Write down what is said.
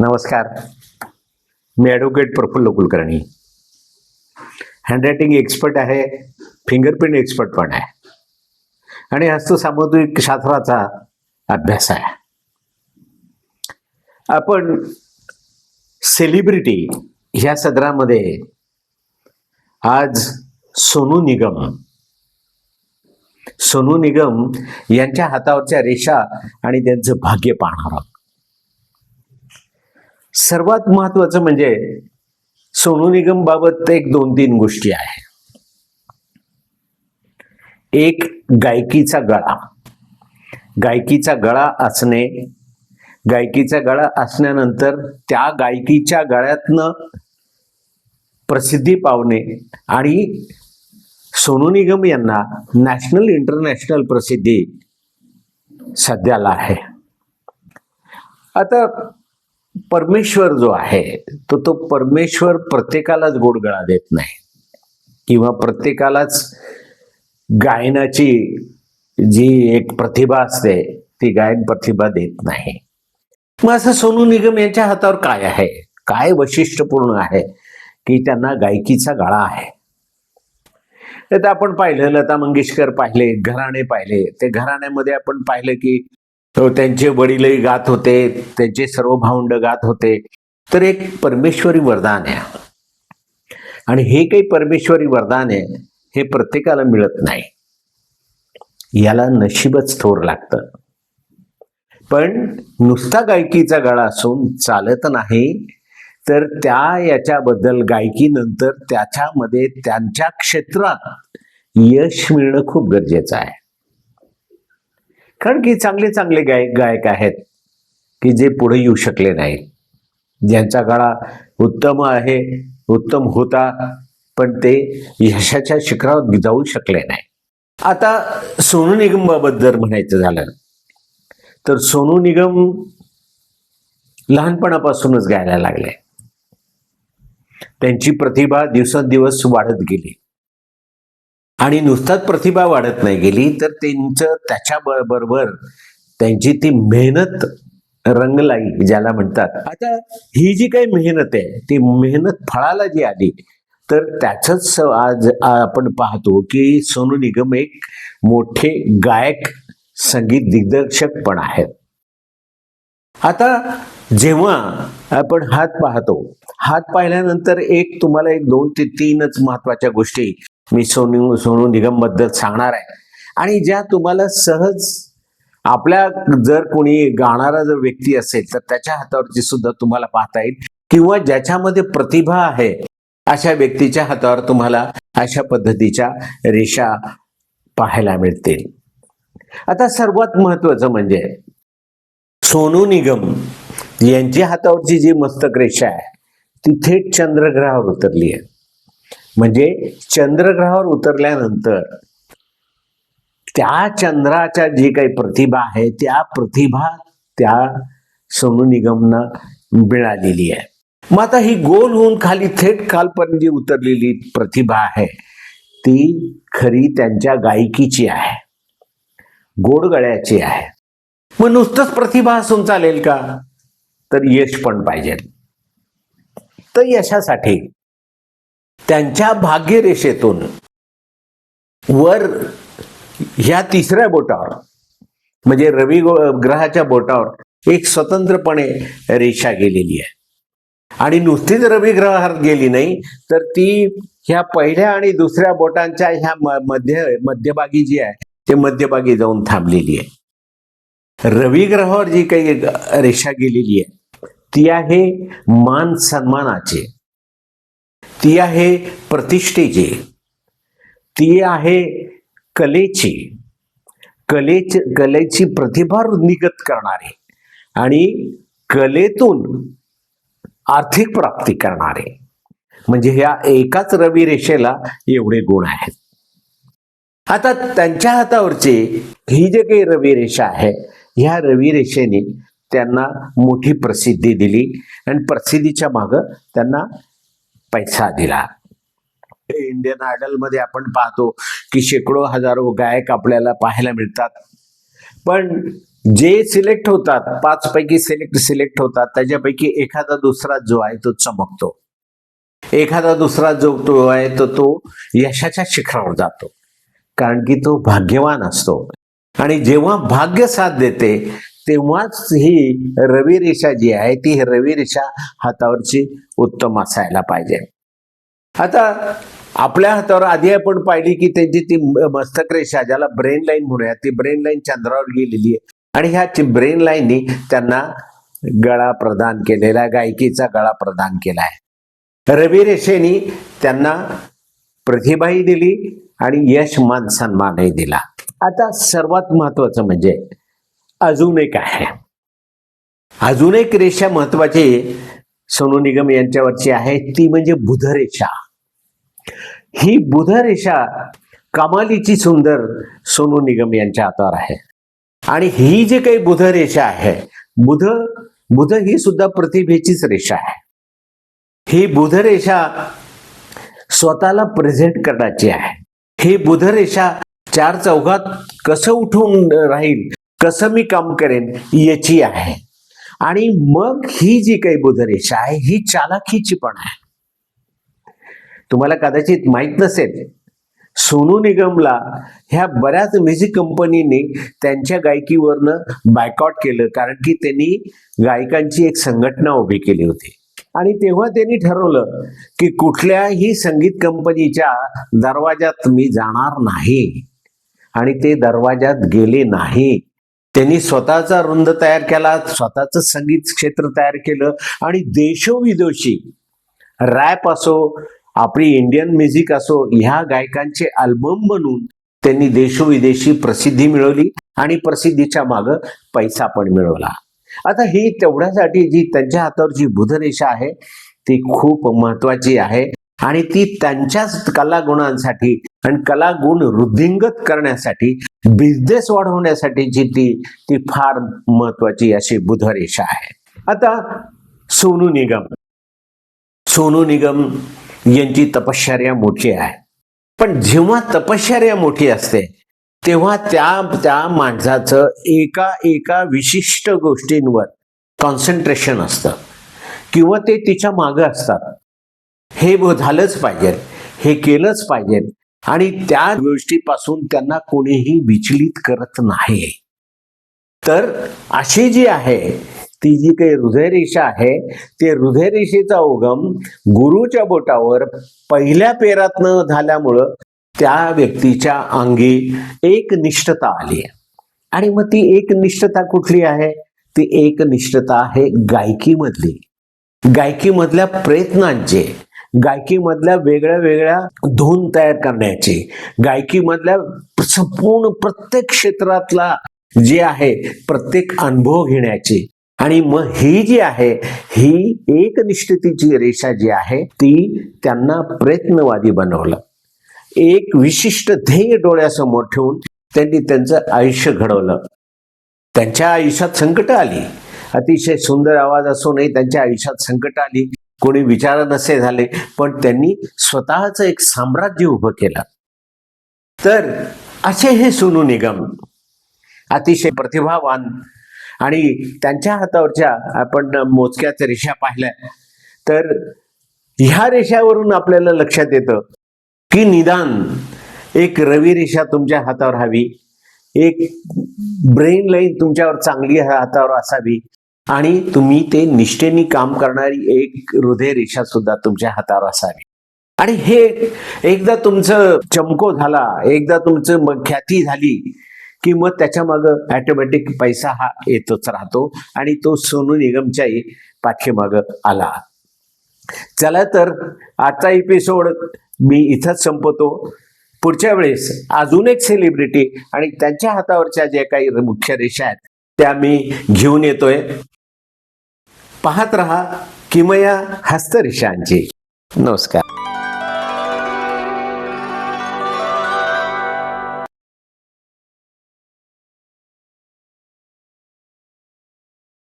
नमस्कार. मी advocate Prafulla Kulkarni. Handwriting expert आहे fingerprint expert पण आहे. आणि हस्तसामुद्रिक शास्त्राचा अभ्यास आहे. आपण सेलिब्रिटी ह्या सदरामध्ये आज सोनू निगम सोनू निगम यांच्या हातावरच्या रेषा आणि त्यांचं भाग्य पाहणार आहोत. सर्वात महत्वाचं म्हणजे सोनू निगम बाबत एक दोन तीन गोष्टी आहे. एक गायकीचा गळा. गायकीचा गळा असणे. गायकीचा गळा असल्यानंतर त्या गायकीच्या गळ्यातनं प्रसिद्धी पावणे आणि सोनू निगम यांना नॅशनल इंटरनॅशनल प्रसिद्धी सध्याला आहे. आता परमेश्वर जो आहे तो तो परमेश्वर प्रत्येकालाच गोडगळा देत नाही. किंवा प्रत्येकालाच गायनाची जी एक प्रतिभा असते ती गायन प्रतिभा देत नाही. मग असं सोनू निगम यांच्या हातावर काय आहे? काय वैशिष्ट्यपूर्ण आहे की त्यांना गायकीचा गळा आहे? तर आपण पाहिलं लता मंगेशकर पाहिले घराणे पाहिले. ते घराण्यामध्ये आपण पाहिलं की त्यांचे वडीलही गात होते त्यांचे सर्व भावंड गात होते. तर एक परमेश्वरी वरदान आहे. आणि हे काही परमेश्वरी वरदान आहे हे प्रत्येकाला मिळत नाही. याला नशीबच थोर लागतं. पण नुसता गायकीचा गळा असून चालत नाही तर त्या याच्याबद्दल गायकीनंतर त्याच्यामध्ये त्यांच्या क्षेत्रात यश मिळणं खूप गरजेचं आहे. कारण की चांगले चांगले गाय गायक आहेत की जे पुढे येऊ शकले नाहीत. ज्यांचा गळा उत्तम आहे उत्तम होता पण ते यशाच्या शिखरावर जाऊ शकले नाही. आता सोनू निगमबाबत जर म्हणायचं झालं तर सोनू निगम लहानपणापासूनच गायला लागले. त्यांची प्रतिभा दिवसेंदिवस वाढत गेली. आणि नुसताच प्रतिभा वाढत नाही गेली तर त्यांचं त्याच्या बरोबर त्यांची ती मेहनत रंगलाई ज्याला म्हणतात. आता ही जी काही मेहनत आहे ती मेहनत फळाला जी आली तर त्याच आज आपण पाहतो की सोनू निगम एक मोठे गायक संगीत दिग्दर्शक पण आहेत. आता जेव्हा आपण हात पाहतो हात पाहिल्यानंतर एक तुम्हाला एक दोन ते तीनच महत्त्वाच्या गोष्टी मी सोनू सोनू निगमबद्दल सांगणार आहे. आणि ज्या तुम्हाला सहज आपल्या जर कोणी गाणारा जर व्यक्ती असेल तर त्याच्या हातावरची सुद्धा तुम्हाला पाहता येईल. किंवा ज्याच्यामध्ये प्रतिभा आहे अशा व्यक्तीच्या हातावर तुम्हाला अशा पद्धतीच्या रेषा पाहायला मिळतील. आता सर्वात महत्वाचं म्हणजे सोनू निगम यांच्या हातावरची जी मस्तक रेषा आहे ती थेट चंद्रग्रहावर उतरली आहे म्हणजे चंद्रग्रहावर उतरल्यानंतर त्या चंद्राच्या जी काही प्रतिभा आहे त्या प्रतिभा त्या सोनू निगमना मिळालेली आहे. मग आता ही गोल होऊन खाली थेट कालपर्यंत जी उतरलेली प्रतिभा आहे ती खरी त्यांच्या गायकीची आहे गोडगळ्याची आहे. मग नुसतंच प्रतिभा असून चालेल का? तर यश पण पाहिजे. तर यशासाठी त्यांच्या भाग्यरेषेतून वर ह्या तिसऱ्या बोटावर म्हणजे रवी गो- ग्रहाच्या बोटावर एक स्वतंत्रपणे रेषा गेलेली आहे. आणि नुसतीच रवी ग्रहात गेली नाही तर ती ह्या पहिल्या आणि दुसऱ्या बोटांच्या ह्या म- मध्य मध्यभागी जी आहे ते मध्यभागी जाऊन थांबलेली आहे. रवी ग्रहावर जी काही रेषा गेलेली आहे ती आहे मान सन्मानाची. ती आहे प्रतिष्ठेची. ती आहे कलेची. कलेच कलेची प्रतिभा रुंदीगत करणारे आणि कलेतून आर्थिक प्राप्ती करणारे. म्हणजे ह्या एकाच रवी रेषेला एवढे गुण आहेत. आता त्यांच्या हातावरची ही जे काही रवी रेषा आहे ह्या रवी रेषेने त्यांना मोठी प्रसिद्धी दिली आणि प्रसिद्धीच्या माग त्यांना पैसा दिला. इंडियन आयडलमध्ये आपण पाहतो की शेकडो हजारो गायक आपल्याला पाहायला मिळतात. पण जे सिलेक्ट होतात पाच पैकी सिलेक्ट सिलेक्ट होतात त्याच्यापैकी एखादा दुसरा जो आहे तो चमकतो. एखादा दुसरा जो तो आहे तो तो यशाच्या शिखरावर जातो. कारण की तो भाग्यवान असतो. आणि जेव्हा भाग्य साथ देते तेव्हाच ही रवी रेषा जी आहे ती रवी रेषा हातावरची उत्तम असायला पाहिजे. आता आपल्या हातावर आधी आपण पाहिली की त्यांची ती मस्तक रेषा ज्याला ब्रेन लाईन म्हणूया ती ब्रेन लाईन चंद्रावर गेलेली आहे. आणि ह्या ब्रेन लाईननी त्यांना गळा प्रदान केलेला आहे, गायकीचा गळा प्रदान केला आहे. रवी रेषेनी त्यांना प्रतिभाही दिली आणि यश मान सन्मानही दिला. आता सर्वात महत्वाचं म्हणजे अजून एक आहे. अजून एक रेषा महत्वाची सोनू निगम यांच्यावरची आहे ती म्हणजे बुधरेषा. ही बुधरेषा कमालीची सुंदर सोनू निगम यांच्या हातावर आहे. आणि ही जी काही बुधरेषा आहे बुध बुध ही सुद्धा प्रतिभेचीच रेषा आहे. ही बुधरेषा स्वतःला प्रेझेंट करण्याची आहे. ही बुधरेषा चार चौघात कसं उठून राहील कसं मी काम करेन याची आहे. आणि मग ही जी काही बुधरेषा आहे ही चालाखीची पण आहे. तुम्हाला कदाचित माहीत नसेल सोनू निगमला ह्या बऱ्याच म्युझिक कंपनीने त्यांच्या गायकीवरनं बायकॉट केलं कारण की त्यांनी गायकांची एक संघटना उभी केली होती. आणि तेव्हा त्यांनी ठरवलं की कुठल्याही संगीत कंपनीच्या दरवाजात मी जाणार नाही. आणि ते दरवाजात गेले नाही. त्यांनी स्वतःचा रुंद तयार केला स्वतःच संगीत क्षेत्र तयार केलं. आणि देशोविदेशी रॅप असो आपली इंडियन म्युझिक असो ह्या गायकांचे अल्बम बनवून त्यांनी देशोविदेशी प्रसिद्धी मिळवली आणि प्रसिद्धीच्या माग पैसा पण मिळवला. आता ही तेवढ्यासाठी जी त्यांच्या हातावर जी बुधरेषा आहे ती खूप महत्वाची आहे. आणि ती त्यांच्याच कलागुणांसाठी आणि कलागुण वृद्धिंगत करण्यासाठी बिझनेस वाढवण्यासाठीची ती ती फार महत्वाची अशी बुधरेषा आहे. आता सोनू निगम. सोनू निगम यांची तपश्चर्या मोठी आहे. पण जेव्हा तपश्चर्या मोठी असते तेव्हा त्या त्या माणसाचं एका एका विशिष्ट गोष्टींवर कॉन्सन्ट्रेशन असतं. किंवा ते तिच्या मागं असतात. हे झालंच पाहिजे. हे केलंच पाहिजे. आणि त्या गोष्टीपासून त्यांना कोणीही विचलित करत नाही. तर अशी जी आहे ती जी काही हृदयरेषा आहे ते हृदयरेषेचा उगम गुरुच्या बोटावर पहिल्या पेरातनं झाल्यामुळं त्या व्यक्तीच्या अंगी एक निष्ठता आली आणि मग ती एक निष्ठता कुठली आहे? ती एक निष्ठता आहे गायकीमधली. गायकीमधल्या प्रयत्नांचे. गायकीमधल्या वेगळ्या वेगळ्या धून तयार करण्याची गायकीमधल्या संपूर्ण प्रत्येक क्षेत्रातला जे आहे प्रत्येक अनुभव घेण्याची. आणि मग ही जी आहे ही एकनिष्ठतेची रेषा जी आहे ती त्यांना प्रयत्नवादी बनवलं. एक विशिष्ट ध्येय डोळ्यासमोर ठेवून त्यांनी त्यांचं आयुष्य घडवलं. त्यांच्या आयुष्यात संकट आली. अतिशय सुंदर आवाज असूनही त्यांच्या आयुष्यात संकट आली. कोणी विचार नसे झाले पण त्यांनी स्वतःच एक साम्राज्य उभं केलं. तर असे हे सोनू निगम अतिशय प्रतिभावान आणि त्यांच्या हातावरच्या आपण मोजक्याच रेषा पाहिल्या तर ह्या रेषावरून आपल्याला लक्षात येतं की निदान एक रवी रेषा तुमच्या हातावर हवी एक ब्रेन लाईन तुमच्यावर चांगली हातावर असावी आणि तुम्ही ते निष्ठेने काम करणारी एक हृदय रेषा सुद्धा तुमच्या हातावर असावी. आणि हे एकदा तुमचं चमको झाला एकदा तुमचं मग ख्याती झाली की मग त्याच्या माग ऑटोमॅटिक पैसा हा येतोच राहतो आणि तो सोनू निगमच्याही पाठीमाग आला. चला तर आजचा एपिसोड मी इथंच संपवतो. पुढच्या वेळेस अजून एक सेलिब्रिटी आणि त्यांच्या हातावरच्या ज्या काही मुख्य रेषा आहेत त्या मी घेऊन येतोय. पाहत रहा किमया हस्तरिशांची नमस्कार.